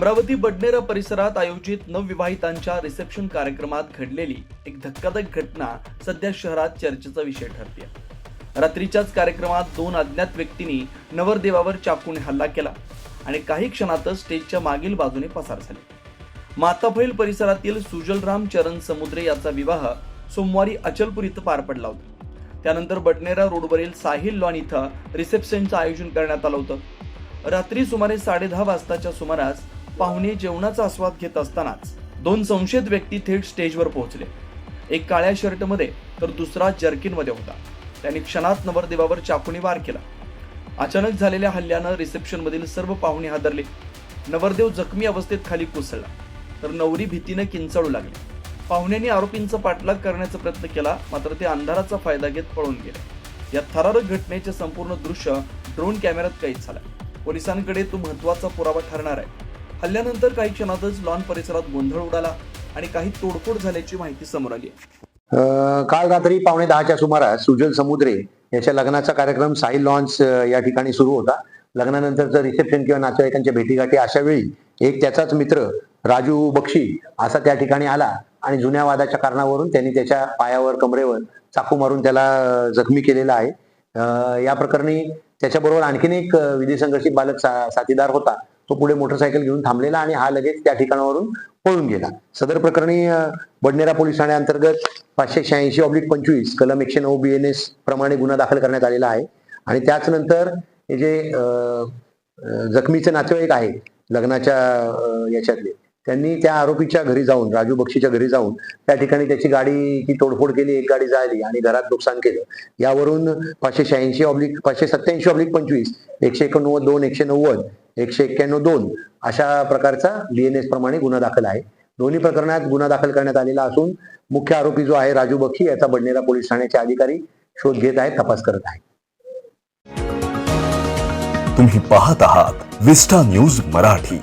अमरावती बडनेरा परिसरात आयोजित नवविवाहितांच्या रिसेप्शन कार्यक्रमात घडलेली एक धक्कादायक घटना सध्या शहरात चर्चेचा विषय ठरते रात्रीच्याच कार्यक्रमात दोन अज्ञात व्यक्तींनी नवरदेवावर चाकूने हल्ला केला आणि काही क्षणातच स्टेजच्या मागील बाजूने पसार झाले. माताफैल परिसरातील सुजलराम चरण समुद्रे याचा विवाह सोमवारी अचलपूर इथं पार पडला होता. त्यानंतर बडनेरा रोडवरील साहिल लॉन इथं रिसेप्शनचं आयोजन करण्यात आलं होतं. रात्री सुमारे साडेदहा वाजताच्या सुमारास पाहुणे जेवणाचा आस्वाद घेत असतानाच दोन संशयित व्यक्ती थेट स्टेजवर पोहोचले. एक काळ्या शर्टमध्ये तर दुसरा जर्किनमध्ये होता. त्यांनी क्षणात नवरदेवावर चाकूने वार केला. अचानक झालेल्या हल्ल्यानं रिसेप्शनमधील सर्व पाहुणे हादरले. नवरदेव जखमी अवस्थेत खाली कोसळला. तर नवरी भीतीनं किंचाळू लागली. पाहुण्यांनी आरोपींचा पाठलाग करण्याचा प्रयत्न केला मात्र ते अंधाराचा फायदा घेत पळून गेले. या थरारक घटनेचे संपूर्ण दृश्य ड्रोन कॅमेऱ्यात कैद झालं. पोलिसांकडे तो महत्त्वाचा पुरावा ठरणार आहे. हल्ल्यानंतर काही क्षणातच लॉन परिसरात गोंधळ उडाला आणि काही तोडफोड झाल्याची माहिती समोर आली. काल रात्री पावणे दहाच्या सुमारास सुजल समुद्रे याच्या लग्नाचा कार्यक्रम साई लॉन्स या ठिकाणी सुरू होता. लग्नानंतरचं रिसेप्शन किंवा नातेवाईकांच्या भेटीगाठी अशा वेळी एक त्याचाच मित्र राजू बक्षी असा त्या ठिकाणी आला आणि जुन्या वादाच्या कारणावरून त्यांनी त्याच्या पायावर कमरेवर चाकू मारून त्याला जखमी केलेला आहे. या प्रकरणी त्याच्याबरोबर आणखीन एक विधी संघर्षित बालक सा- साथीदार होता. तो पुढे मोटरसायकल घेऊन थांबलेला आणि हा लगेच त्या ठिकाणावरून पळून गेला. सदर प्रकरणी बडनेरा पोलीस ठाण्याअंतर्गत पाचशे शहाऐंशी ऑब्लिक पंचवीस कलम एकशे नऊ बी एन एस प्रमाणे गुन्हा दाखल करण्यात आलेला आहे. आणि त्याच नंतर हे जे जखमीचे नातेवाईक आहे लग्नाच्या याच्यातले त्यांनी त्या आरोपीच्या घरी जाऊन राजू बक्षीच्या घरी जाऊन त्या ठिकाणी त्याची गाडीची तोडफोड केली एक गाडी जाळली आणि घरात नुकसान केलं. यावरून पाचशे शहाऐंशी ऑब्लिक पाचशे सत्याऐंशी ऑब्लिक पंचवीस एकशे एकोणनव्वद दोन एकशे नव्वद एकशे एक्क्याण्णव दोन अशा प्रकारचा डीएनएस प्रमाणे गुन्हा दाखल आहे. दोन्ही प्रकरणात गुन्हा दाखल करण्यात आलेला असून मुख्य आरोपी जो आहे राजू बक्षी याचा बडनेरा पोलीस ठाण्याचे अधिकारी शोध घेत आहेत तपास करत आहेत. तुम्ही पाहत आहात विस्टा न्यूज मराठी.